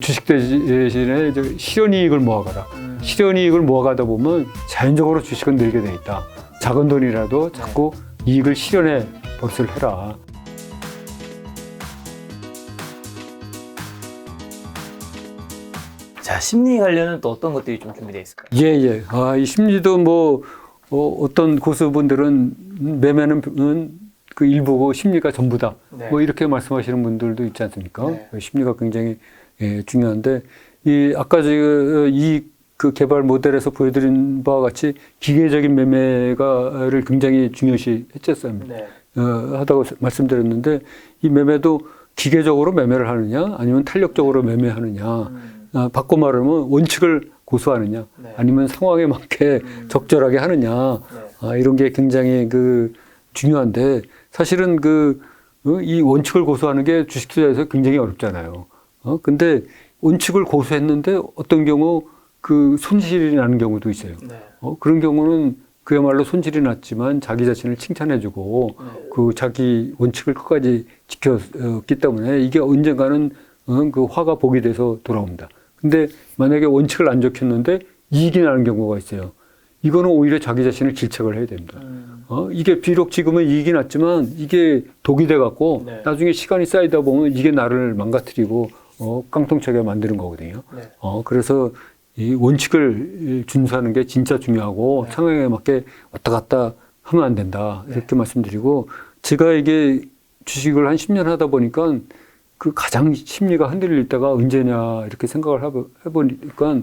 주식 대신에 이제 실현이익을 모아가라. 실현이익을 모아가다 보면 자연적으로 주식은 늘게 돼 있다. 작은 돈이라도 자꾸 이익을 실현해 버릇을 해라. 자, 심리 관련은 또 어떤 것들이 좀 준비되어 있을까요? 예, 예. 아, 이 심리도 뭐, 어, 떤 고수분들은 매매는 그 일부고 심리가 전부다. 네. 뭐 이렇게 말씀하시는 분들도 있지 않습니까? 네. 심리가 굉장히 예, 중요한데 이 아까 이 그 개발 모델에서 보여드린 바와 같이 기계적인 매매가를 굉장히 중요시 했었습니다. 네. 어, 하다고 말씀드렸는데 이 매매도 기계적으로 매매를 하느냐 아니면 탄력적으로 매매하느냐 음, 아, 바꿔 말하면 원칙을 고수하느냐 네. 아니면 상황에 맞게 음. 적절하게 하느냐 네. 아, 이런 게 굉장히 그 중요한데 사실은 그 이 원칙을 고수하는 게 주식 투자에서 굉장히 어렵잖아요. 어 근데 원칙을 고수했는데 어떤 경우 그 손실이 나는 경우도 있어요. 네. 어 그런 경우는 그야말로 손실이 났지만 자기 자신을 칭찬해주고 네. 그 자기 원칙을 끝까지 지켰기 때문에 이게 언젠가는 어, 그 화가 복이 돼서 돌아옵니다. 근데 만약에 원칙을 안 지켰는데 이익이 나는 경우가 있어요. 이거는 오히려 자기 자신을 질책을 해야 됩니다. 음, 어, 이게 비록 지금은 이익이 났지만 이게 독이 돼 갖고 네. 나중에 시간이 쌓이다 보면 이게 나를 망가뜨리고 어, 깡통차게 만드는 거거든요. 네. 어, 그래서 이 원칙을 준수하는 게 진짜 중요하고 네. 상황에 맞게 왔다 갔다 하면 안 된다. 이렇게 말씀드리고 제가 이게 주식을 한 10년 하다 보니까 그 가장 심리가 흔들릴 때가 언제냐 이렇게 생각을 해보- 해보니까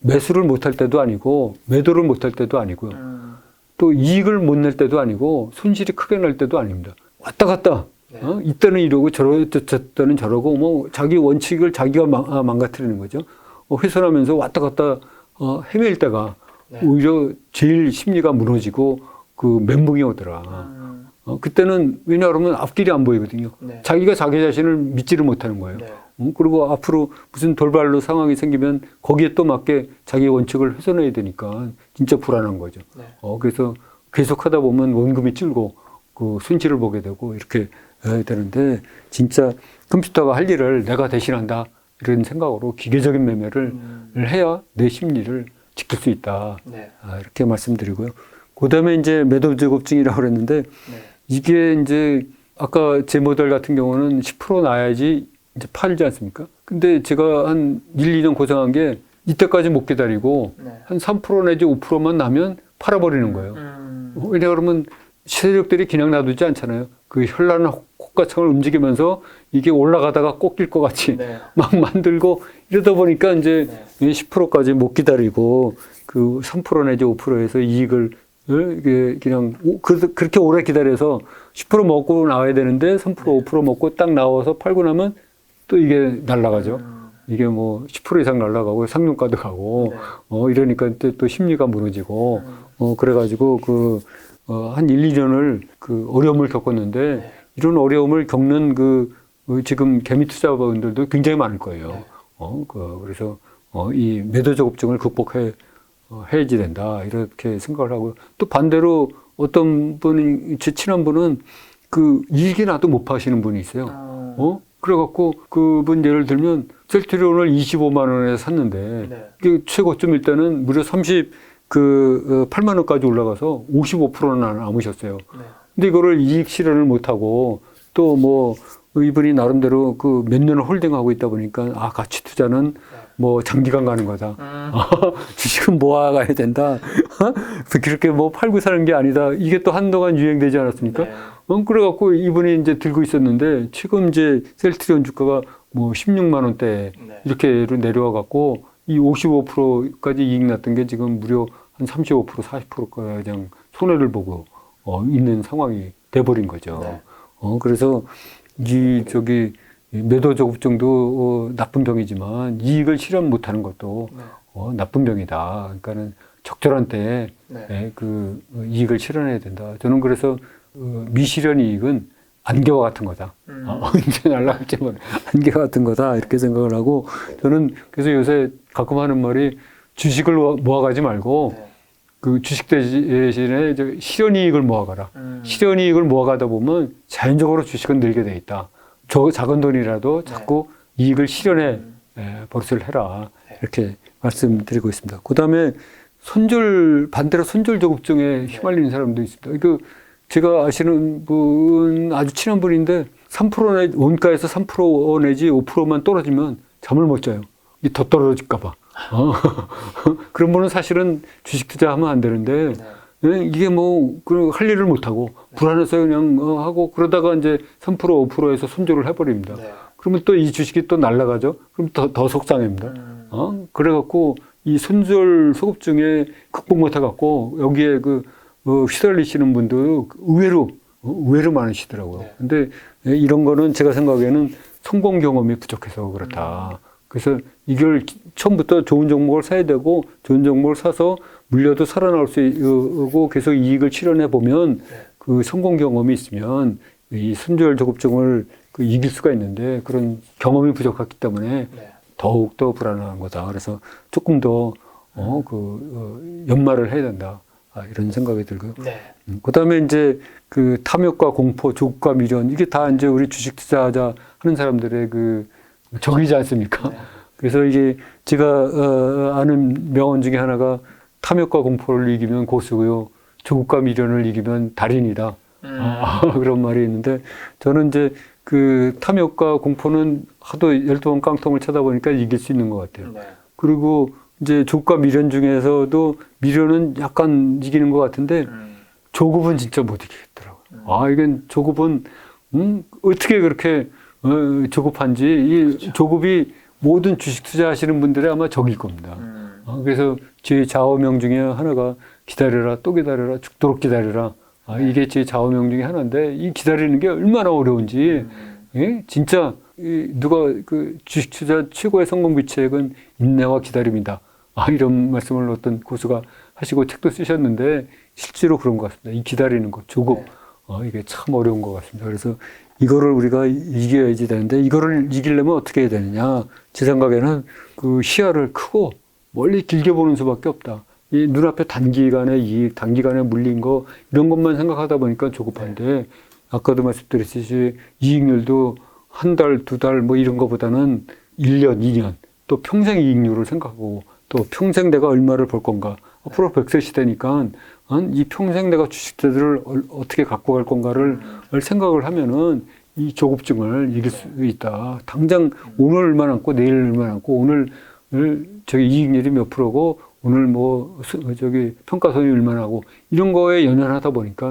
매수를 못할 때도 아니고 매도를 못할 때도 아니고요. 음, 또 이익을 못 낼 때도 아니고 손실이 크게 날 때도 아닙니다. 왔다 갔다. 네. 어? 이때는 이러고 저러, 저, 저 때는 저러고 뭐 자기 원칙을 자기가 망, 아, 망가뜨리는 거죠. 어, 훼손하면서 왔다 갔다 어, 헤맬 때가 네. 오히려 제일 심리가 무너지고 그 멘붕이 오더라. 음, 어, 그때는 왜냐하면 앞길이 안 보이거든요. 네. 자기가 자기 자신을 믿지를 못하는 거예요. 네. 어, 그리고 앞으로 무슨 돌발로 상황이 생기면 거기에 또 맞게 자기 원칙을 훼손해야 되니까 진짜 불안한 거죠. 네. 어, 그래서 계속 하다 보면 원금이 줄고 그 손실을 보게 되고 이렇게 해야 되는데 진짜 컴퓨터가 할 일을 내가 대신한다 이런 생각으로 기계적인 매매를 음, 해야 내 심리를 지킬 수 있다. 네. 아, 이렇게 말씀드리고요. 그 다음에 이제 매도 제곱증이라고 그랬는데 네. 이게 이제 아까 제 모델 같은 경우는 10% 나야지 이제 팔지 않습니까? 근데 제가 한 1, 2년 고생한 게 이때까지 못 기다리고 네. 한3% 내지 5%만 나면 팔아버리는 거예요. 음, 왜냐 그러면 세력들이 그냥 놔두지 않잖아요. 그 현란한 호가창을 움직이면서 이게 올라가다가 꺾일 것 같이 네. 막 만들고 이러다 보니까 이제 네. 10%까지 못 기다리고 그 3% 내지 5%에서 이익을 이게 그냥 오- 그- 그렇게 오래 기다려서 10% 먹고 나와야 되는데 3% 5% 먹고 딱 나와서 팔고 나면 또 이게 날라가죠. 음, 이게 뭐 10% 이상 날라가고 상용가도 가고 네. 어 이러니까 또, 또 심리가 무너지고 음, 어 그래가지고 그 어, 한 1, 2년을 그 어려움을 겪었는데 네. 이런 어려움을 겪는 그 어, 지금 개미 투자자분들도 굉장히 많을 거예요. 네. 어, 그, 그래서 어, 이 매도 저급증을 극복해 어, 해야지 된다 이렇게 생각을 하고 또 반대로 어떤 분이 제 친한 분은 그 이익이 나도 못 파시는 분이 있어요. 어, 어? 그래갖고 그분 예를 들면 셀트리온을 25만 원에 샀는데 네. 그 최고점일 때는 무려 30, 그, 어, 8만 원까지 올라가서 55%나 남으셨어요. 네. 근데 이거를 이익 실현을 못하고 또 뭐 이분이 나름대로 그 몇 년을 홀딩하고 있다 보니까 아, 가치 투자는 뭐 장기간 가는 거다. 음, 주식은 모아가야 된다. 그렇게 뭐 팔고 사는 게 아니다. 이게 또 한동안 유행되지 않았습니까? 네. 어, 그래갖고 이분이 이제 들고 있었는데 지금 이제 셀트리온 주가가 뭐 16만 원대 네. 이렇게로 내려와 갖고 이 55%까지 이익 났던 게 지금 무려 한 35% 40%가 그냥 손해를 보고 어, 있는 상황이 돼버린 거죠. 네. 어, 그래서 이 저기 이 매도 저급증도 어, 나쁜 병이지만 이익을 실현 못하는 것도 네. 어, 나쁜 병이다. 그러니까는 적절한 때에 네. 예, 그 어, 이익을 실현해야 된다. 저는 그래서 어, 미실현 이익은 안개와 같은 거다. 음, 어, 언제 날라갈지 모르 안개와 같은 거다 이렇게 생각을 하고 저는 그래서 요새 가끔 하는 말이 주식을 모아- 모아가지 말고 네. 그 주식 대신에 저 실현이익을 모아가라. 음, 실현이익을 모아가다 보면 자연적으로 주식은 늘게 돼 있다. 저 작은 돈이라도 자꾸 이익을 실현해 에, 버릇을 해라 이렇게 말씀드리고 있습니다. 그 다음에 손절 반대로 손절 조급증에 휘말리는 사람도 있습니다. 이거 제가 아시는 분 아주 친한 분인데 3% 내, 원가에서 3% 내지 5%만 떨어지면 잠을 못 자요. 이 더 떨어질까봐. 어. 그런 분은 사실은 주식 투자하면 안 되는데 예, 이게 뭐, 그, 할 일을 못 하고, 불안해서 그냥, 어, 하고, 그러다가 이제 3% 5%에서 손절을 해버립니다. 네. 그러면 또 이 주식이 또 날아가죠? 그럼 더, 더 속상합니다. 음. 어? 그래갖고, 이 손절 소급증에 극복 못해갖고, 여기에 그, 어, 휘달리시는 분도 의외로, 어, 의외로 많으시더라고요. 네. 근데 예, 이런 거는 제가 생각에는 성공 경험이 부족해서 그렇다. 그래서 이걸 기- 처음부터 좋은 종목을 사야 되고, 좋은 종목을 사서 물려도 살아나올 수 있고, 계속 이익을 실현해 보면, 그 성공 경험이 있으면, 이 손절 조급증을 그 이길 수가 있는데, 그런 경험이 부족했기 때문에, 네. 더욱 더 불안한 거다. 그래서 조금 더, 어, 그, 어, 연말을 해야 된다. 아, 이런 생각이 들고요. 네. 그 다음에 이제 그 탐욕과 공포, 조급과 미련, 이게 다 이제 우리 주식 투자하자 하는 사람들의 그 적이지 않습니까? 그래서 이게 제가 어, 아는 명언 중에 하나가 탐욕과 공포를 이기면 고수고요. 조급과 미련을 이기면 달인이다. 음. 아, 그런 말이 있는데 저는 이제 그 탐욕과 공포는 하도 12번 깡통을 쳐다보니까 이길 수 있는 것 같아요. 네. 그리고 이제 조급과 미련 중에서도 미련은 약간 이기는 것 같은데 음. 조급은 진짜 못 이기겠더라고요. 아, 이건 조급은, 음, 어떻게 그렇게, 어, 조급한지, 이 조급이 모든 주식 투자하시는 분들의 아마 적일 겁니다. 음. 아, 그래서 제 좌우명 중에 하나가 기다려라, 또 기다려라, 죽도록 기다려라. 아, 이게 제 좌우명 중에 하나인데, 이 기다리는 게 얼마나 어려운지, 예? 진짜, 이 누가 그 주식 투자 최고의 성공 비책은 인내와 기다림이다. 아, 이런 말씀을 어떤 고수가 하시고 책도 쓰셨는데, 실제로 그런 것 같습니다. 이 기다리는 것, 조급. 네. 어, 이게 참 어려운 것 같습니다. 그래서 이거를 우리가 이겨야지 되는데, 이거를 이기려면 어떻게 해야 되느냐. 제 생각에는 그 시야를 크고 멀리 길게 보는 수밖에 없다. 이 눈앞에 단기간의 이익, 단기간에 물린 거, 이런 것만 생각하다 보니까 조급한데, 아까도 말씀드렸듯이 이익률도 한 달, 두 달 뭐 이런 거보다는 1년, 2년, 또 평생 이익률을 생각하고, 또 평생 내가 얼마를 벌 건가. 앞으로 100세 시대니까, 어, 이 평생 내가 주식들을 얼- 어떻게 갖고 갈 건가를 생각을 하면은 이 조급증을 이길 수 있다. 당장 오늘 얼마 남고 내일 얼마 남고 오늘 저기 이익률이 몇 프로고 오늘 뭐 수- 저기 평가손이 얼마나 하고 이런 거에 연연하다 보니까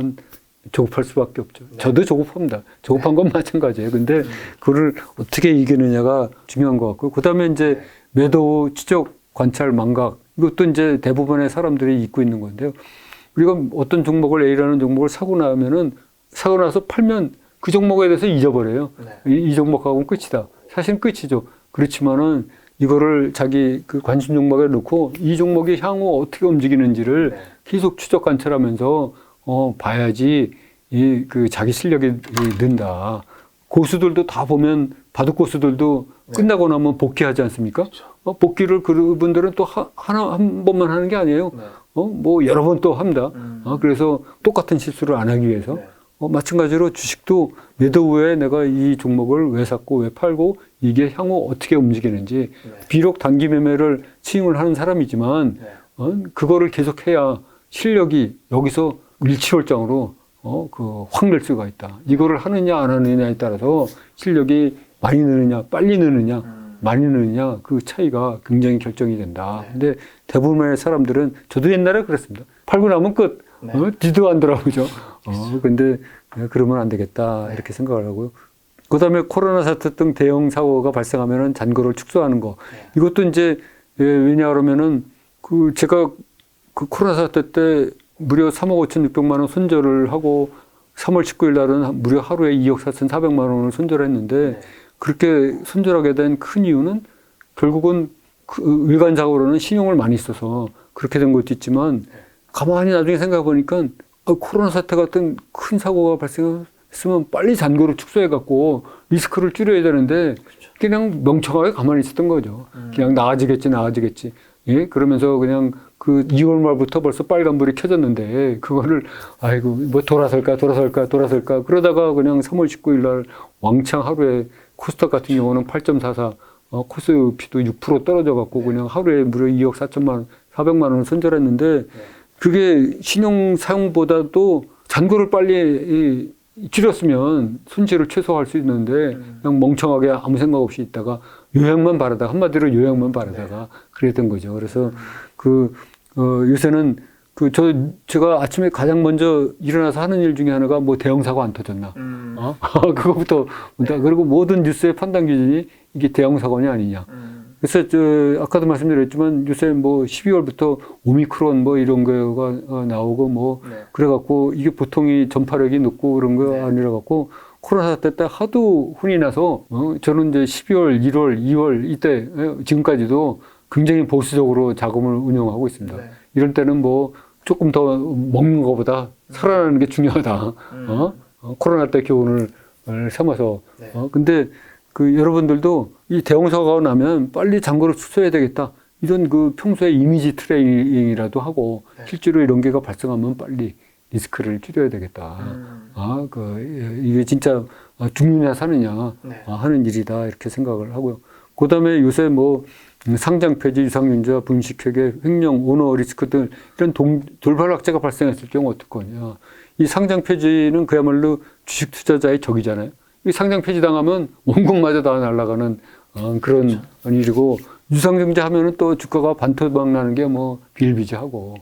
조급할 수밖에 없죠. 저도 조급합니다. 조급한 건 마찬가지예요. 근데 그거를 어떻게 이기느냐가 중요한 것 같고 그다음에 이제 매도 추적 관찰 망각 이것도 이제 대부분의 사람들이 잊고 있는 건데요. 우리가 어떤 종목을 A라는 종목을 사고 나면은 사고 나서 팔면 그 종목에 대해서 잊어버려요. 네. 이, 이 종목하고는 끝이다. 사실은 끝이죠. 그렇지만은 이거를 자기 그 관심 종목에 넣고 이 종목이 향후 어떻게 움직이는지를 네. 계속 추적 관찰하면서 어 봐야지 이 그 자기 실력이 는다. 고수들도 다 보면 바둑 고수들도 네. 끝나고 나면 복귀하지 않습니까? 어, 복귀를 그분들은 또 하, 하나 한 번만 하는 게 아니에요. 네. 어, 뭐 여러 번 또 합니다. 음. 어, 그래서 똑같은 실수를 안 하기 위해서. 네. 어, 마찬가지로 주식도 매도 후에 내가 이 종목을 왜 샀고 왜 팔고 이게 향후 어떻게 움직이는지 네. 비록 단기 매매를 치임을 하는 사람이지만 네. 어, 그거를 계속해야 실력이 여기서 일치월장으로 어, 그확낼 수가 있다. 이거를 하느냐 안 하느냐에 따라서 실력이 많이 느느냐 빨리 느느냐 음. 많이 느느냐 그 차이가 굉장히 결정이 된다. 네. 근데 대부분의 사람들은 저도 옛날에 그랬습니다. 팔고 나면 끝. 네. 어? 뒤도 안 돌아보죠. 어, 근데 그러면 안 되겠다 이렇게 생각을 하고요. 그다음에 코로나 사태 등 대형 사고가 발생하면은 잔고를 축소하는 거 네. 이것도 이제 예, 왜냐 그러면은 그 제가 그 코로나 사태 때 무려 3억 5천6백만 원 손절을 하고 3월 19일 날은 무려 하루에 2억 4천 4백만 원을 손절했는데 네. 그렇게 손절하게 된 큰 이유는 결국은 그 일간 작업으로는 신용을 많이 써서 그렇게 된 것도 있지만 가만히 나중에 생각해 보니까 어, 코로나 사태 같은 큰 사고가 발생했으면 빨리 잔고를 축소해 갖고 리스크를 줄여야 되는데 그냥 멍청하게 가만히 있었던 거죠. 그냥 나아지겠지 나아지겠지. 예 그러면서 그냥 그 2월 말부터 벌써 빨간불이 켜졌는데 그거를 아이고 뭐 돌아설까 돌아설까 돌아설까 그러다가 그냥 3월 19일 날 왕창 하루에 코스닥 같은 경우는 8.44 어, 코스피도 6% 떨어져 갖고 그냥 하루에 무려 2억 4천만 원, 400만 원을 손절했는데 그게 신용 사용보다도 잔고를 빨리 이, 줄였으면 손실을 최소화할 수 있는데 그냥 멍청하게 아무 생각 없이 있다가 요약만 바르다가 한마디로 요약만 바르다가 그랬던 거죠. 그래서 그 어, 요새는 그 저 제가 아침에 가장 먼저 일어나서 하는 일 중에 하나가 뭐 대형 사고 안 터졌나. 음. 어? 그거부터 본다. 그리고 모든 뉴스의 판단 기준이 이게 대형 사고냐 아니냐. 음. 그래서 저 아까도 말씀드렸지만 요새 뭐 12월부터 오미크론 뭐 이런 거가 어, 나오고 뭐 네. 그래갖고 이게 보통이 전파력이 높고 그런 거 네. 아니라 갖고 코로나 사태 때 하도 혼이 나서 어, 저는 이제 12월, 1월, 2월 이때 어, 지금까지도 굉장히 보수적으로 자금을 운영하고 있습니다. 네. 이럴 때는 뭐 조금 더 먹는 것보다 살아나는 게 중요하다. 음. 어? 어, 코로나 때 교훈을 어, 삼아서. 네. 어, 근데 그 여러분들도 이 대형 사고가 나면 빨리 잔고를 축소해야 되겠다. 이런 그 평소에 이미지 트레이닝이라도 하고 네. 실제로 이런 게가 발생하면 빨리 리스크를 줄여야 되겠다. 음. 아, 그, 예, 이게 진짜 아, 죽느냐 사느냐 네. 아, 하는 일이다. 이렇게 생각을 하고요. 그 다음에 요새 뭐 음, 상장 폐지, 유상윤자, 분식회계, 횡령, 오너 리스크 등 이런 동, 돌발 악재가 발생했을 경우 어떨 거냐. 이 상장 폐지는 그야말로 주식 투자자의 적이잖아요. 이 상장 폐지 당하면 원금마저 다 날아가는 어, 그런 일이고 유상증자 하면은 또 주가가 반토막 나는 게 뭐 비일비재하고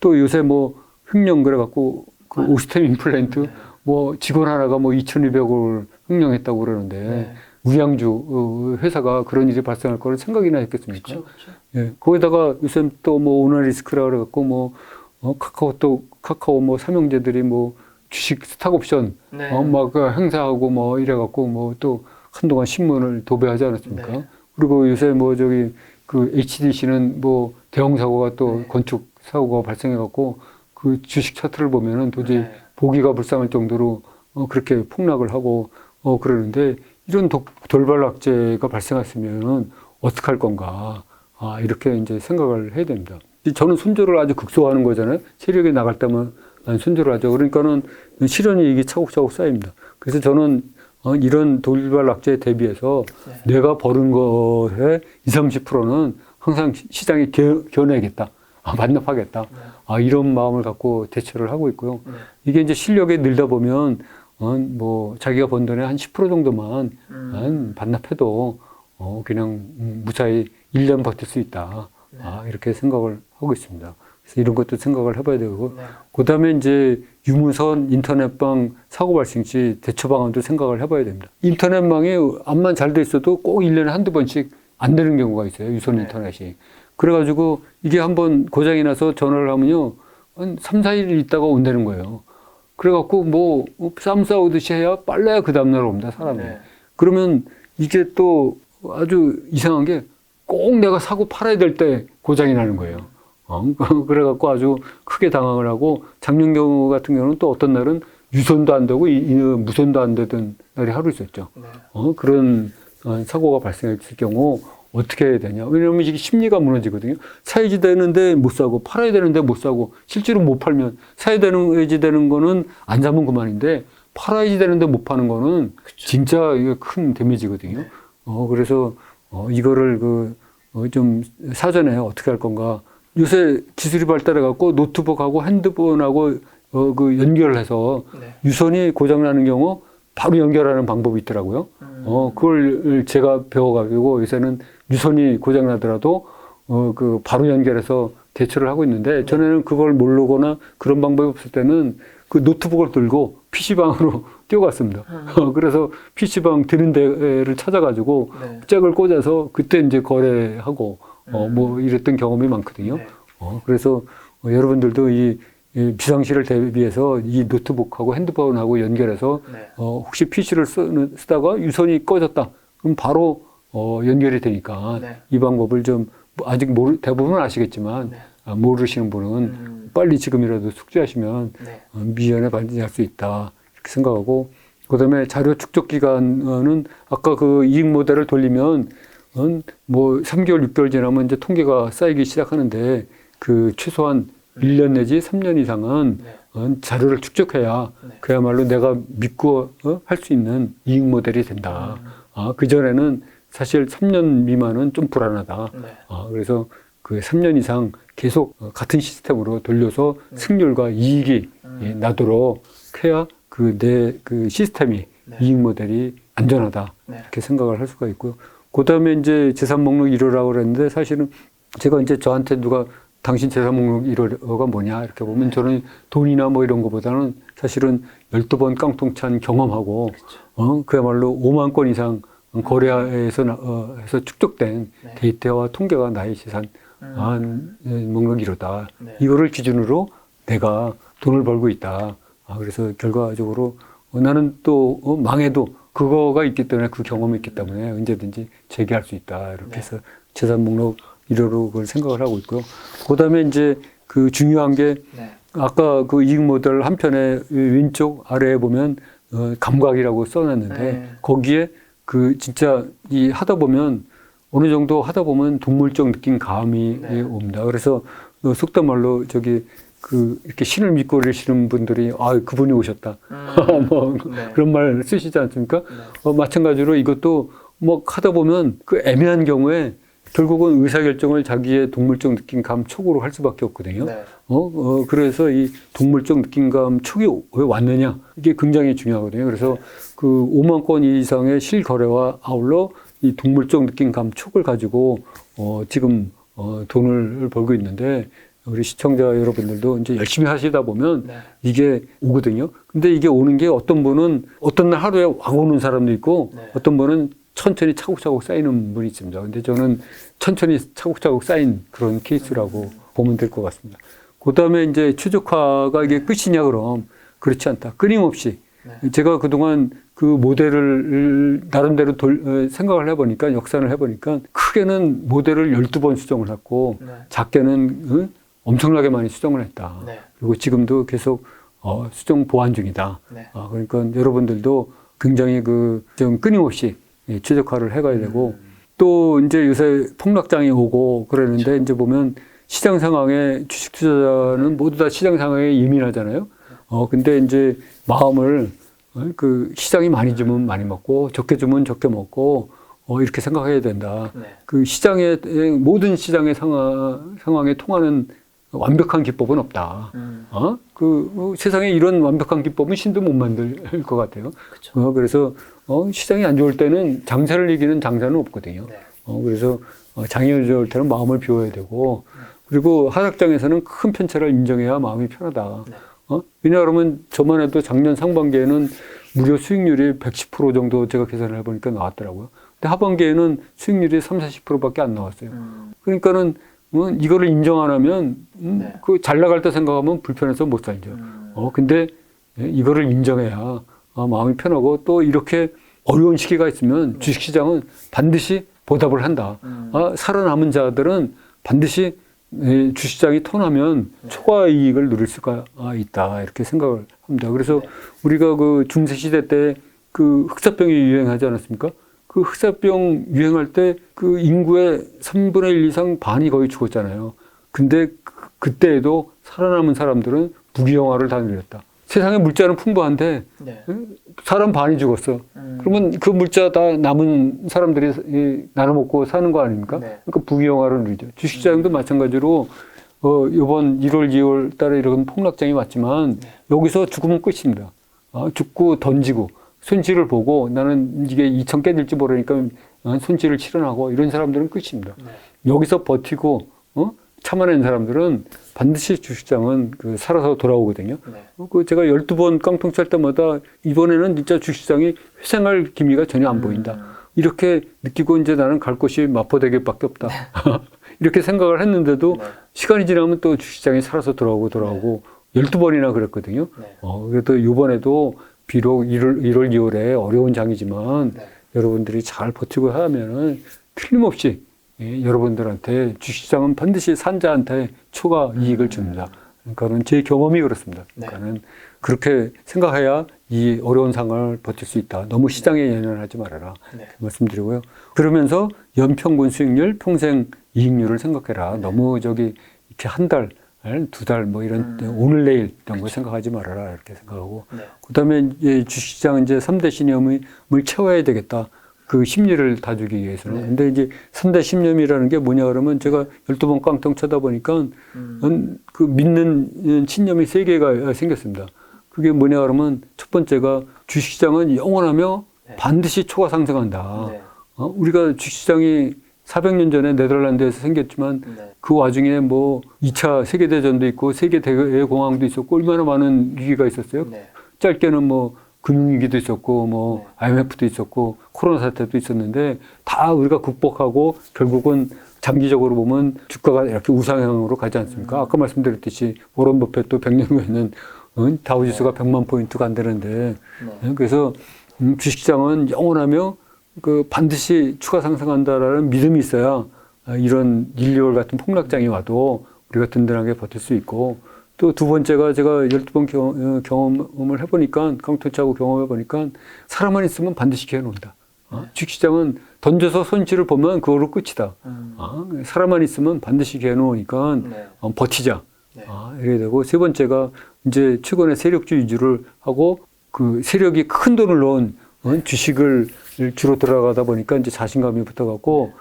또 요새 뭐 횡령 그래갖고 그 아. 오스템 임플란트 네. 뭐 직원 하나가 뭐 2,200억을 횡령했다고 그러는데 네. 우량주 어, 회사가 그런 일이 발생할 거를 생각이나 했겠습니까? 그렇죠. 그렇죠. 예. 거기다가 요새 또뭐 오너 리스크라 그래갖고 뭐 어, 카카오톡 카카오 뭐 삼형제들이 뭐 주식 스탁 옵션 네. 어, 막그 행사하고 뭐 이래갖고 뭐 또 한동안 신문을 도배하지 않았습니까? 네. 그리고 요새 뭐 저기 그 HDC는 뭐 대형 사고가 또 네. 건축 사고가 발생해갖고 그 주식 차트를 보면은 도저히 네. 보기가 불쌍할 정도로 어, 그렇게 폭락을 하고 어, 그러는데 이런 독, 돌발 악재가 발생했으면은 어떻게 할 건가. 아, 이렇게 이제 생각을 해야 됩니다. 저는 손절을 아주 극소화하는 거잖아요. 세력이 나갈 때만 난 손절을 하죠. 그러니까는 실현이 이게 차곡차곡 쌓입니다. 그래서 저는 어, 이런 돌발 악재에 대비해서 네. 내가 버는 것의 20, 30%는 항상 시- 시장에 겨, 겨내겠다. 아, 반납하겠다. 네. 아, 이런 마음을 갖고 대처를 하고 있고요. 네. 이게 이제 실력이 늘다 보면, 어, 뭐, 자기가 번 돈의 한 10% 정도만 음. 한 반납해도, 어, 그냥 음, 무사히 1년 버틸 수 있다. 네. 아, 이렇게 생각을 하고 있습니다. 그래서 이런 것도 생각을 해봐야 되고, 네. 그 다음에 이제 유무선 인터넷망 사고 발생 시 대처 방안도 생각을 해봐야 됩니다. 인터넷망이 암만 잘 돼 있어도 꼭 1년에 한두 번씩 안 되는 경우가 있어요. 유선 네. 인터넷이. 그래가지고 이게 한번 고장이 나서 전화를 하면요. 한 3, 4일 있다가 온다는 거예요. 그래갖고 뭐쌈 싸우듯이 해야 빨라야 그 다음날 옵니다. 사람이. 네. 그러면 이게 또 아주 이상한 게 꼭 내가 사고 팔아야 될 때 고장이 나는 거예요. 어, 그래갖고 아주 크게 당황을 하고 작년 경우 같은 경우는 또 어떤 날은 유선도 안 되고 이- 이 무선도 안 되던 날이 하루 있었죠. 네. 어, 그런 어, 사고가 발생했을 경우 어떻게 해야 되냐. 왜냐하면 이게 심리가 무너지거든요. 사야지 되는데 못 사고 팔아야 되는데 못 사고 실제로 못 팔면 사야 되는지 되는 거는 안 사면 그만인데 팔아야지 되는데 못 파는 거는 진짜 이게 큰 데미지거든요. 네. 어, 그래서 어, 이거를 그, 어, 좀 사전에 어떻게 할 건가. 요새 기술이 발달해갖고 노트북하고 핸드폰하고 어, 그 연결해서 네. 유선이 고장나는 경우 바로 연결하는 방법이 있더라고요. 음. 어, 그걸 제가 배워가지고 요새는 유선이 고장 나더라도 어, 그 바로 연결해서 대처를 하고 있는데 전에는 그걸 모르거나 그런 방법이 없을 때는 그 노트북을 들고 PC방으로 뛰어갔습니다. 어, 그래서 PC방 드는 데를 찾아가지고 네. 잭을 꽂아서 그때 이제 거래하고 어, 뭐 이랬던 경험이 많거든요. 네. 어, 그래서 어, 여러분들도 이, 이 비상시를 대비해서 이 노트북하고 핸드폰하고 연결해서 네. 어, 혹시 PC를 쓰, 쓰다가 유선이 꺼졌다. 그럼 바로 어, 연결이 되니까 네. 이 방법을 좀 아직 모르, 대부분은 아시겠지만 네. 아, 모르시는 분은 음. 빨리 지금이라도 숙지하시면 네. 어, 미연에 발전할 수 있다 이렇게 생각하고 그다음에 자료 축적 기간은 아까 그 이익 모델을 돌리면 어, 뭐 3개월 6개월 지나면 이제 통계가 쌓이기 시작하는데 그 최소한 1년 내지 3년 이상은 네. 어, 자료를 축적해야 네. 그야말로 내가 믿고 어, 할수 있는 이익 모델이 된다. 음. 아, 그 전에는 사실 3년 미만은 좀 불안하다. 네. 아, 그래서 그 3년 이상 계속 어, 같은 시스템으로 돌려서 네. 승률과 이익이 음. 예, 나도록 해야 그내그 시스템이 네. 이익 모델이 안전하다. 네. 이렇게 생각을 할 수가 있고요. 그 다음에 이제 재산 목록 1호라고 그랬는데 사실은 제가 이제 저한테 누가 당신 재산 목록 1호가 뭐냐 이렇게 보면 저는 돈이나 뭐 이런 거보다는 사실은 12번 깡통 찬 경험하고 어, 그야말로 5만 건 이상 거래에서 나- 어, 해서 축적된 네. 데이터와 통계가 나의 재산 음. 한 예, 목록 1호다. 네. 이거를 기준으로 내가 돈을 벌고 있다. 아, 그래서 결과적으로 어, 나는 또 어, 망해도 그거가 있기 때문에 그 경험이 있기 때문에 언제든지 재기할 수 있다. 이렇게 네. 해서 재산 목록 1호로 그걸 생각을 하고 있고요. 그 다음에 이제 그 중요한 게 네. 아까 그 이익 모델 한편에 왼쪽 아래에 보면 어, 감각이라고 써놨는데 네. 거기에 그 진짜 이 하다 보면 어느 정도 하다 보면 동물적 느낌 감이 네. 옵니다. 그래서 어, 속담 말로 저기 그 이렇게 신을 믿고 계시는 분들이 아 그분이 오셨다 음. 뭐 네. 그런 말 쓰시지 않습니까? 네. 어, 마찬가지로 이것도 뭐 하다 보면 그 애매한 경우에 결국은 의사결정을 자기의 동물적 느낌감 촉으로 할 수밖에 없거든요. 네. 어, 어, 그래서 이 동물적 느낌감 촉이 왜 왔느냐 이게 굉장히 중요하거든요. 그래서 그 5만 건 이상의 실거래와 아울러 이 동물적 느낌 감 촉을 가지고 어, 지금 어, 돈을 벌고 있는데 우리 시청자 여러분들도 이제 열심히 하시다 보면 네. 이게 오거든요. 근데 이게 오는 게 어떤 분은 어떤 날 하루에 확 오는 사람도 있고 네. 어떤 분은 천천히 차곡차곡 쌓이는 분이 있습니다. 근데 저는 천천히 차곡차곡 쌓인 그런 케이스라고 보면 될 것 같습니다. 그 다음에 이제 추적화가 이게 끝이냐 그럼 그렇지 않다. 끊임없이 네. 제가 그동안 그 모델을 나름대로 돌, 어, 생각을 해보니까 역산을 해보니까 크게는 모델을 12번 수정을 했고 네. 작게는 어, 엄청나게 많이 수정을 했다. 네. 그리고 지금도 계속 어, 수정 보완 중이다. 네. 아, 그러니까 여러분들도 굉장히 그 좀 끊임없이 예, 최적화를 해가야 되고 음. 또 이제 요새 폭락장이 오고 그러는데 이제 보면 시장 상황에 주식 투자자는 모두 다 시장 상황에 예민하잖아요. 어 근데 이제 마음을 어, 그 시장이 많이 주면 많이 먹고 적게 주면 적게 먹고 어 이렇게 생각해야 된다. 네. 그 시장의 모든 시장의 상황 상황에 통하는 완벽한 기법은 없다. 음. 어? 그 어, 세상에 이런 완벽한 기법은 신도 못 만들 것 같아요. 그쵸. 어, 그래서 어, 시장이 안 좋을 때는 장사를 이기는 장사는 없거든요. 네. 어, 그래서 어, 장이 좋을 때는 마음을 비워야 되고 그리고 하락장에서는 큰 편차를 인정해야 마음이 편하다. 네. 어? 왜냐하면 저만 해도 작년 상반기에는 무려 수익률이 110% 정도 제가 계산을 해보니까 나왔더라고요. 근데 하반기에는 수익률이 3, 40%밖에 안 나왔어요. 음. 그러니까는 어, 이거를 인정 안 하면 음, 네. 그잘 나갈 때 생각하면 불편해서 못 살죠. 음. 어, 근데 예, 이거를 인정해야 아, 마음이 편하고 또 이렇게 어려운 시기가 있으면 주식시장은 반드시 보답을 한다. 음. 아, 살아남은 자들은 반드시 예, 주식시장이 턴하면 네. 초과 이익을 누릴 수가 아, 있다. 이렇게 생각을 합니다. 그래서 네. 우리가 그 중세 시대 때 그 흑사병이 유행하지 않았습니까? 그 흑사병 유행할 때 그 인구의 3분의 1 이상 반이 거의 죽었잖아요. 근데 그- 그때에도 살아남은 사람들은 부귀영화를 다 누렸다. 세상에 물자는 풍부한데 네. 사람 반이 죽었어. 음. 그러면 그 물자 다 남은 사람들이 이, 나눠 먹고 사는 거 아닙니까? 네. 그러니까 부귀영화를 누리죠. 주식시장도 마찬가지로 어, 이번 1월, 2월 달에 이런 폭락장이 왔지만 네. 여기서 죽으면 끝입니다. 아, 죽고 던지고 손실을 보고 나는 이게 2천 깨질지 모르니까 어, 손실을 치러나고 이런 사람들은 끝입니다. 네. 여기서 버티고 어? 참아낸 사람들은 반드시 주식장은 그 살아서 돌아오거든요. 네. 그 제가 12번 깡통 찰 때마다 이번에는 진짜 주식시장이 회생할 기미가 전혀 안 보인다. 음. 이렇게 느끼고 이제 나는 갈 곳이 마포대교밖에 없다. 이렇게 생각을 했는데도 네. 시간이 지나면 또 주식시장이 살아서 돌아오고 돌아오고 12번이나 그랬거든요. 네. 어, 그래도 이번에도 비록 1월, 1월 2월에 어려운 장이지만 네. 여러분들이 잘 버티고 하면은 틀림없이 예, 여러분들한테 주식시장은 반드시 산자한테 초과 이익을 줍니다. 그러니까는 제 경험이 그렇습니다. 네. 그러니까는 그렇게 생각해야 이 어려운 상황을 버틸 수 있다. 너무 시장에 연연하지 말아라. 네. 말씀드리고요. 그러면서 연평균 수익률, 평생 이익률을 생각해라. 너무 저기 이렇게 한 달, 두 달 뭐 이런 음. 오늘 내일 이런 거 생각하지 말아라. 이렇게 생각하고 네. 그다음에 이제 주식시장 이제 3대 신념을 채워야 되겠다. 그 심리를 다주기 위해서는. 네. 근데 이제 선대 신념이라는 게 뭐냐 그러면 제가 12번 깡통 쳐다보니까 음. 음, 그 믿는 신념이 세 개가 생겼습니다. 그게 뭐냐 그러면 첫 번째가 주식시장은 영원하며 네. 반드시 초과 상승한다. 네. 어, 우리가 주식시장이 400년 전에 네덜란드에서 생겼지만 네. 그 와중에 뭐 2차 세계대전도 있고 세계 대공황도 있었고 얼마나 많은 위기가 있었어요. 네. 짧게는 뭐 금융위기도 있었고 뭐 네. IMF도 있었고 코로나 사태도 있었는데 다 우리가 극복하고 결국은 장기적으로 보면 주가가 이렇게 우상향으로 가지 않습니까? 음. 아까 말씀드렸듯이 워런 버핏도 100년 후에는 어, 다우지수가 100만 포인트가 안 되는데 네. 어, 그래서 음, 주식시장은 영원하며 그 반드시 추가 상승한다라는 믿음이 있어야 아, 이런 1, 2월 같은 폭락장이 와도 우리가 든든하게 버틸 수 있고 또 두 번째가 제가 12번 경험, 어, 경험을 해보니까 강토치하고 경험해보니까 사람만 있으면 반드시 기회 논다. 어? 주식시장은 던져서 손실을 보면 그거로 끝이다. 음. 아, 사람만 있으면 반드시 기회 놓으니까 네. 어, 버티자. 네. 아, 이렇게 되고 세 번째가 이제 최근에 세력주 위주를 하고 그 세력이 큰 돈을 넣은 어, 주식을 주로 들어가다 보니까 이제 자신감이 붙어갖고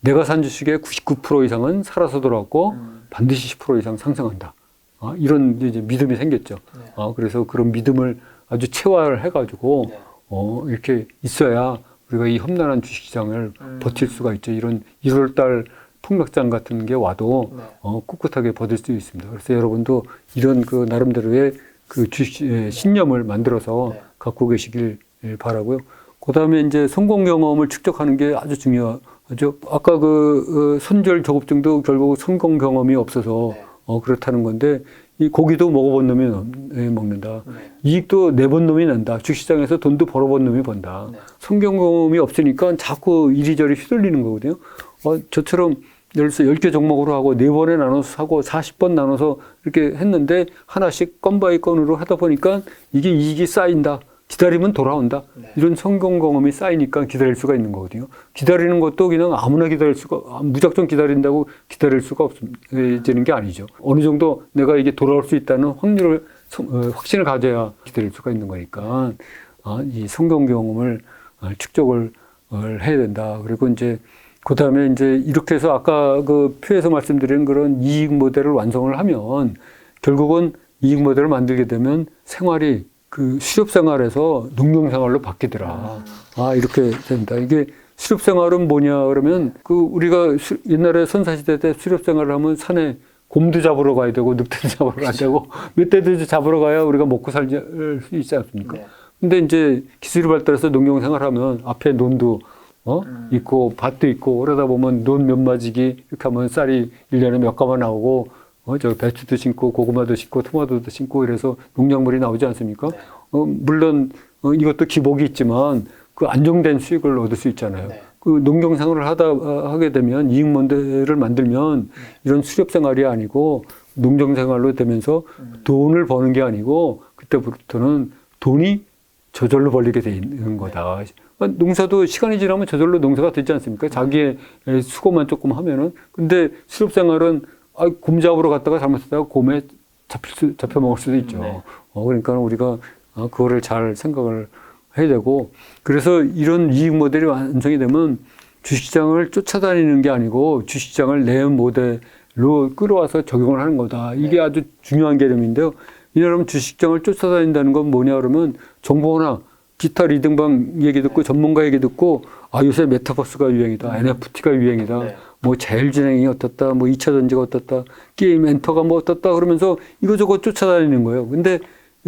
내가 산 주식의 99% 이상은 살아서 돌아왔고 음. 반드시 10% 이상 상승한다. 아, 이런 이제 믿음이 생겼죠. 네. 아, 그래서 그런 믿음을 아주 체화를 해가지고 네. 어, 이렇게 있어야 우리가 이 험난한 주식시장을 음. 버틸 수가 있죠. 이런 1월달 폭락장 같은 게 와도 네. 어, 꿋꿋하게 버틸 수 있습니다. 그래서 여러분도 이런 그 나름대로의 그 주식 에, 신념을 만들어서 네. 갖고 계시길 예, 바라고요. 그 다음에 이제 성공 경험을 축적하는 게 아주 중요하죠. 아까 그 어, 손절 저급증도 결국 성공 경험이 없어서 네. 어, 그렇다는 건데 이 고기도 먹어본 놈이 넘- 예, 먹는다. 네. 이익도 내본 놈이 낸다. 주식시장에서 돈도 벌어본 놈이 번다. 네. 성경 경험이 없으니까 자꾸 이리저리 휘둘리는 거거든요. 어, 저처럼 예를 들어서 10개 종목으로 하고 4번에 나눠서 하고 40번 나눠서 이렇게 했는데 하나씩 건 바이 건으로 하다 보니까 이게 이익이 쌓인다. 기다리면 돌아온다. 네. 이런 성공 경험이 쌓이니까 기다릴 수가 있는 거거든요. 기다리는 것도 그냥 아무나 기다릴 수가, 아, 무작정 기다린다고 기다릴 수가 없어지는 게 아니죠. 어느 정도 내가 이게 돌아올 수 있다는 확률을, 성- 어, 확신을 가져야 기다릴 수가 있는 거니까, 아, 이 성공 경험을 어, 축적을 어, 해야 된다. 그리고 이제, 그 다음에 이제 이렇게 해서 아까 그 표에서 말씀드린 그런 이익 모델을 완성을 하면 결국은 이익 모델을 만들게 되면 생활이 그 수렵 생활에서 농경 생활로 바뀌더라. 아, 이렇게 된다. 이게 수렵 생활은 뭐냐 그러면 그 우리가 수- 옛날에 선사시대 때 수렵 생활을 하면 산에 곰도 잡으러 가야 되고 늑대도 잡으러 가야 되고 멧돼도 잡으러 가야 우리가 먹고 살 수 있지 않습니까? 네. 근데 이제 기술이 발달해서 농경 생활하면 앞에 논도 어? 음. 있고 밭도 있고 그러다 보면 논 몇 마지기 이렇게 하면 쌀이 일년에몇 가마 나오고 어, 저 배추도 심고 고구마도 심고 토마토도 심고 이래서 농작물이 나오지 않습니까? 네. 어, 물론 어, 이것도 기복이 있지만 그 안정된 수익을 얻을 수 있잖아요. 네. 그 농경 생활을 하다 어, 하게 되면 이익 모델을 만들면 이런 수렵 생활이 아니고 농경 생활로 되면서 음. 돈을 버는 게 아니고 그때부터는 돈이 저절로 벌리게 돼 있는 거다. 그러니까 농사도 시간이 지나면 저절로 농사가 되지 않습니까? 자기의 수고만 조금 하면은. 근데 수렵 생활은 아, 곰 잡으러 갔다가 잘못하다가 곰에 잡힐 수, 잡혀 먹을 수도 있죠. 네. 어, 그러니까 우리가 어, 그거를 잘 생각을 해야 되고 그래서 이런 이익 모델이 완성이 되면 주식시장을 쫓아다니는 게 아니고 주식시장을 내 모델로 끌어와서 적용을 하는 거다. 이게 네. 아주 중요한 개념인데요. 이 여러분 주식시장을 쫓아다닌다는 건 뭐냐 그러면 정보나 기타 리딩방 얘기 듣고 전문가 얘기 듣고 아 요새 메타버스가 유행이다. NFT가 유행이다. 네. 뭐 자율진행이 어떻다. 뭐 2차 전지가 어떻다. 게임 엔터가 뭐 어떻다. 그러면서 이거저거 쫓아다니는 거예요. 근데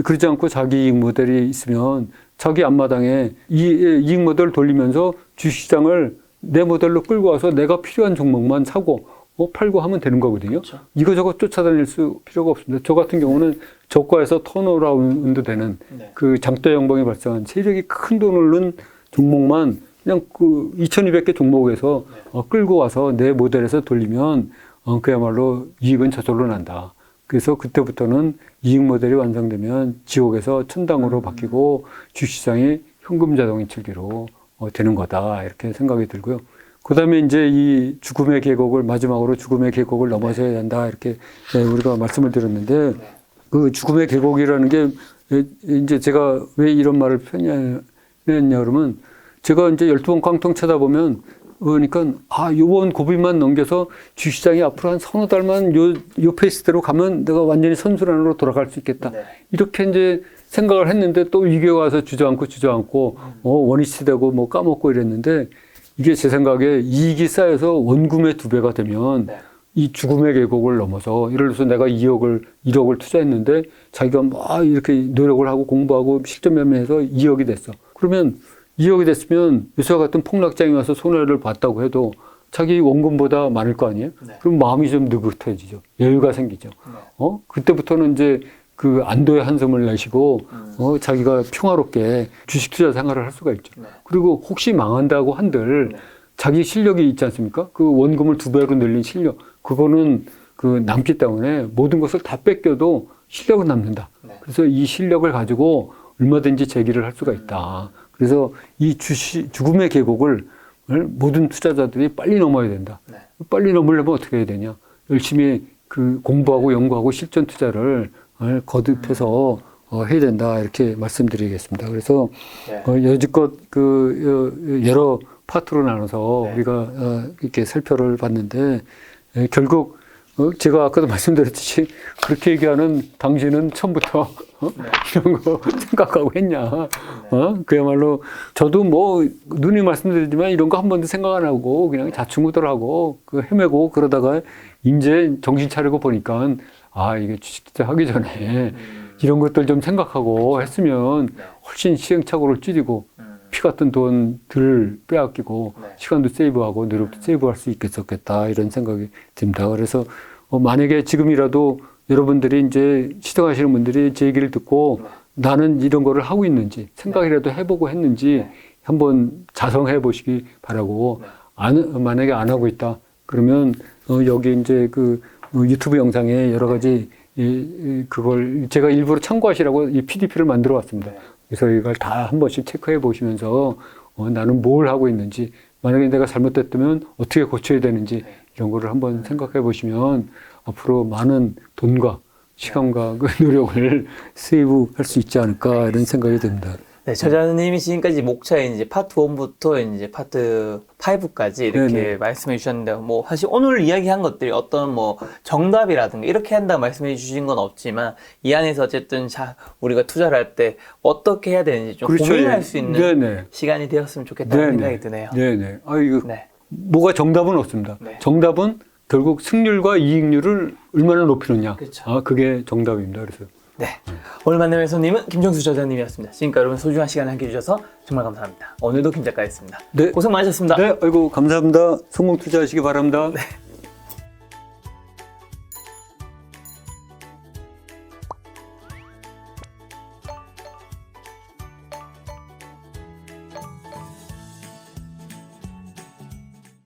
그러지 않고 자기 이익 모델이 있으면 자기 앞마당에 이 이익 모델을 돌리면서 주식시장을 내 모델로 끌고 와서 내가 필요한 종목만 사고 어, 팔고 하면 되는 거거든요. 그렇죠. 이거저거 쫓아다닐 수 필요가 없습니다. 저 같은 경우는 저가에서 턴어라운드 되는 네. 그 장대 영봉이 발생한 세력이 큰 돈을 넣은 종목만 그냥 그 2200개 종목에서 네. 어, 끌고 와서 내 모델에서 돌리면 어, 그야말로 이익은 저절로 난다. 그래서 그때부터는 이익 모델이 완성되면 지옥에서 천당으로 음. 바뀌고 주식시장이 현금 자동인 칠기로 어, 되는 거다. 이렇게 생각이 들고요. 그 다음에 이제 이 죽음의 계곡을, 마지막으로 죽음의 계곡을 넘어서야 한다. 이렇게 네, 우리가 말씀을 드렸는데 네. 그 죽음의 계곡이라는 게 에, 이제 제가 왜 이런 말을 펴냐냐 그러면 제가 이제 12번 깡통 쳐다보면 그러니까 아 요번 고비만 넘겨서 주시장이 앞으로 한 서너 달만 요, 요 페이스대로 가면 내가 완전히 선순환으로 돌아갈 수 있겠다. 네. 이렇게 이제 생각을 했는데 또 위기가 와서 주저앉고 주저앉고 어, 원위치 되고 뭐 까먹고 이랬는데 이게 제 생각에 이익이 쌓여서 원금의 두 배가 되면 네. 이 죽음의 계곡을 넘어서 예를 들어서 내가 2억을 1억을 투자했는데 자기가 막 이렇게 노력을 하고 공부하고 실전 매매해서 2억이 됐어. 그러면 2억이 됐으면 요새와 같은 폭락장이 와서 손해를 봤다고 해도 자기 원금보다 많을 거 아니에요? 네. 그럼 마음이 좀 느긋해지죠. 여유가 생기죠. 네. 어? 그때부터는 이제 그 안도의 한숨을 내쉬고 음. 어, 자기가 평화롭게 주식 투자 생활을 할 수가 있죠. 네. 그리고 혹시 망한다고 한들 네. 자기 실력이 있지 않습니까? 그 원금을 두 배로 늘린 실력. 그거는 그 남기 때문에 모든 것을 다 뺏겨도 실력은 남는다. 네. 그래서 이 실력을 가지고 얼마든지 재기를 할 수가 있다. 그래서 이 주시, 죽음의 계곡을 모든 투자자들이 빨리 넘어야 된다. 네. 빨리 넘으려면 어떻게 해야 되냐? 열심히 그 공부하고 연구하고 실전 투자를 어, 거듭해서 어, 해야 된다. 이렇게 말씀드리겠습니다. 그래서 네. 어, 여지껏 그 여- 여러 파트로 나눠서 네. 우리가 어, 이렇게 살펴를 봤는데 에, 결국 어, 제가 아까도 말씀드렸듯이 그렇게 얘기하는 당신은 처음부터 어? 네. 이런 거 생각하고 했냐? 어? 그야말로 저도 뭐 누님 말씀드리지만 이런 거 한 번도 생각 안 하고 그냥 자충우돌하고 그 헤매고 그러다가 이제 정신 차리고 보니까 아 이게 주식 투자 하기 전에 음. 이런 것들 좀 생각하고 했으면 네. 훨씬 시행착오를 줄이고 음. 피 같은 돈덜 빼앗기고 네. 시간도 세이브하고 노력도 세이브할 수 있겠었겠다 이런 생각이 듭니다. 그래서 어, 만약에 지금이라도 여러분들이 이제 시청하시는 분들이 제 얘기를 듣고 네. 나는 이런 거를 하고 있는지 생각이라도 해보고 했는지 네. 한번 자성해 보시기 바라고 네. 안, 만약에 안 하고 있다 그러면 어, 여기 이제 그 어, 유튜브 영상에 여러 가지 이, 이, 그걸 제가 일부러 참고하시라고 이 PDP를 만들어 왔습니다. 네. 그래서 이걸 다 한 번씩 체크해 보시면서 어, 나는 뭘 하고 있는지 만약에 내가 잘못됐다면 어떻게 고쳐야 되는지 이런 거를 한번 생각해 보시면 앞으로 많은 돈과 시간과 그 노력을 세이브할 수 있지 않을까 이런 생각이 듭니다. 네, 저자님이 지금까지 목차에 이제 파트 1부터 이제 파트 5까지 이렇게 네네. 말씀해 주셨는데, 뭐, 사실 오늘 이야기한 것들이 어떤 뭐, 정답이라든가 이렇게 한다 말씀해 주신 건 없지만, 이 안에서 어쨌든 자, 우리가 투자를 할 때 어떻게 해야 되는지 좀 고민할 수 있는 그렇죠. 네네. 시간이 되었으면 좋겠다는 네네. 생각이 드네요. 네네. 아 이거 네. 뭐가 정답은 없습니다. 네. 정답은 결국 승률과 이익률을 얼마나 높이느냐. 그렇죠. 아 그게 정답입니다. 그래서 네. 오늘 만남의 손님은 김정수 저자님이었습니다. 지금까지 여러분 소중한 시간 함께 해주셔서 정말 감사합니다. 오늘도 김 작가였습니다. 네. 고생 많으셨습니다. 네, 아이고 감사합니다. 성공 투자하시기 바랍니다. 네.